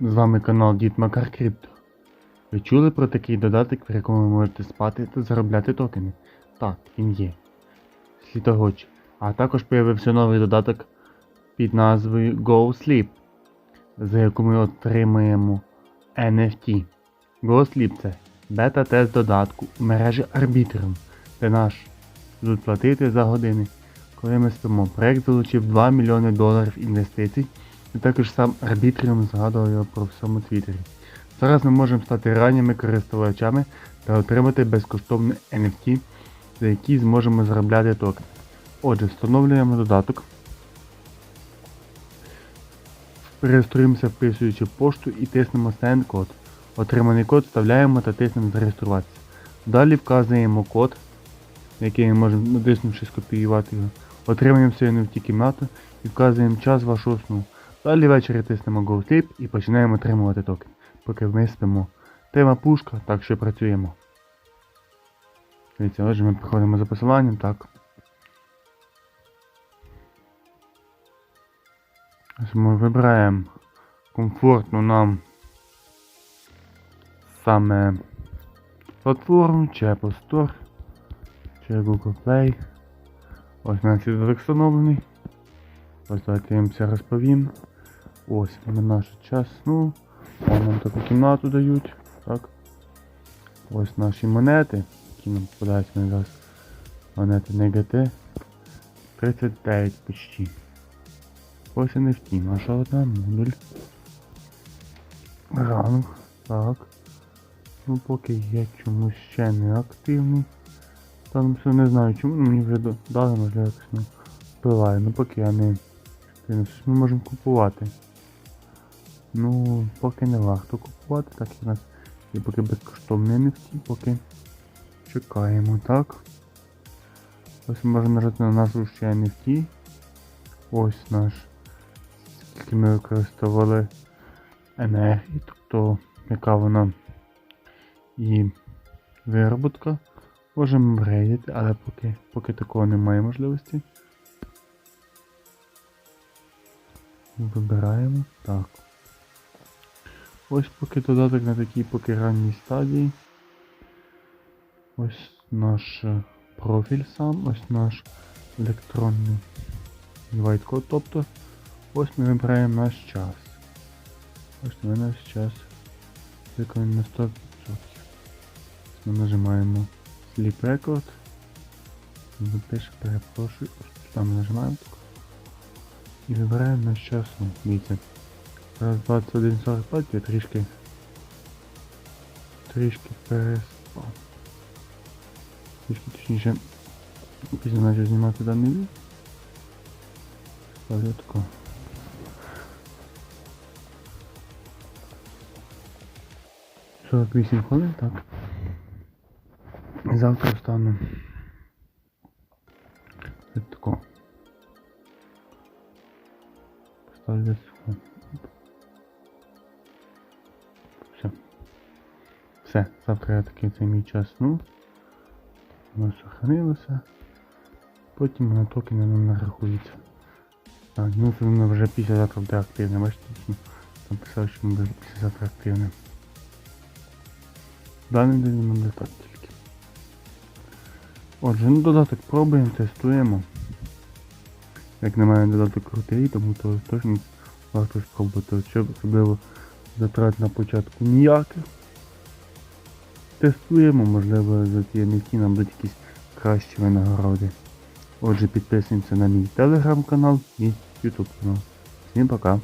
З вами канал Дід Макар Крипто. Ви чули про такий додаток, в якому ви можете спати та заробляти токени? Так, він є. Слітогоч. А також появився новий додаток під назвою Go Sleep, за яку ми отримаємо NFT. Go Sleep це бета-тест додатку в мережі Arbitrum, де наш будуть платити за години. Коли ми спимо, проект залучив 2 мільйони доларів інвестицій. І також сам Арбітріум згадував його про всьому Твіттері. Зараз ми можемо стати ранніми користувачами та отримати безкоштовне NFT, за які зможемо заробляти токен. Отже, встановлюємо додаток. Реєструємося, вписуючи пошту і тиснемо Send код. Отриманий код вставляємо та тиснемо зареєструватися. Далі вказуємо код, який ми можемо натиснувши скопіювати його. Отримуємо свою NFT кімнату і вказуємо час вашого сну. Далі ввечері тиснемо Go Sleep і починаємо отримувати токен, поки ми спимо. Тема пушка, так що працюємо. Дивіться, отже, ми приходимо за посиланням, так. Ось ми вибираємо комфортну нам саме платформу, чи Apple Store, чи Google Play. Ось у нас язик встановлений. Ось давайте я їм все розповім. Ось на наш час. Ну, вон нам таку кімнату дають. Так. Ось наші монети, які нам попадаються на зараз. Монети НГТ. 39 почти. Ось NFT, наша одна модуль. Ранг. Так. Ну поки я чомусь ще не активний. Там все не знаю чому, ну, мені вже дали, можливо якось не впливає. Ну поки я не ми можемо купувати. Ну, поки не варто купувати, так як у нас є поки безкоштовний NFT, поки чекаємо, так. Ось ми можемо нажати на нашу ще NFT. Ось наш. Скільки ми використовували енергії, тобто яка вона і вироботка. Можемо врейдити, але поки, поки такого немає можливості. Вибираємо. Так. Ось поки додаток на такій поки ранній стадії. Ось наш е, профіль сам, ось наш електронний інвайт-код. Тобто ось ми вибираємо наш час. Ось ми наш час виконаний на 100%. Ми нажимаємо Sleep Record. Запише, перепрошую. Ось там нажимаємо. І вибираємо наш час. Ну, Дивіться. Зараз 21.45 я трішки трішки переспав. Трішки точніше пізно почав знімати даний відео. Ставлю тако. Сорок вісім хвилин, так. Завтра встану. Це тако. Поставлю десь Все, завтра я такий цей мій час ну. Воно сохранилося. Потім на токени нам нарахується. Так, ну це воно вже після завтра буде активне. Бачите, там писав, що воно буде після завтра активне. Даний день воно буде так тільки. Отже, ну додаток пробуємо, тестуємо. Як мене додаток крутий, тому то точно варто спробувати. Щоб особливо затрат на початку ніяких. Тестуємо, можливо, за ті NFT нам будуть якісь кращі винагороди. Отже, підписуємося на мій телеграм-канал і ютуб канал. Всім пока!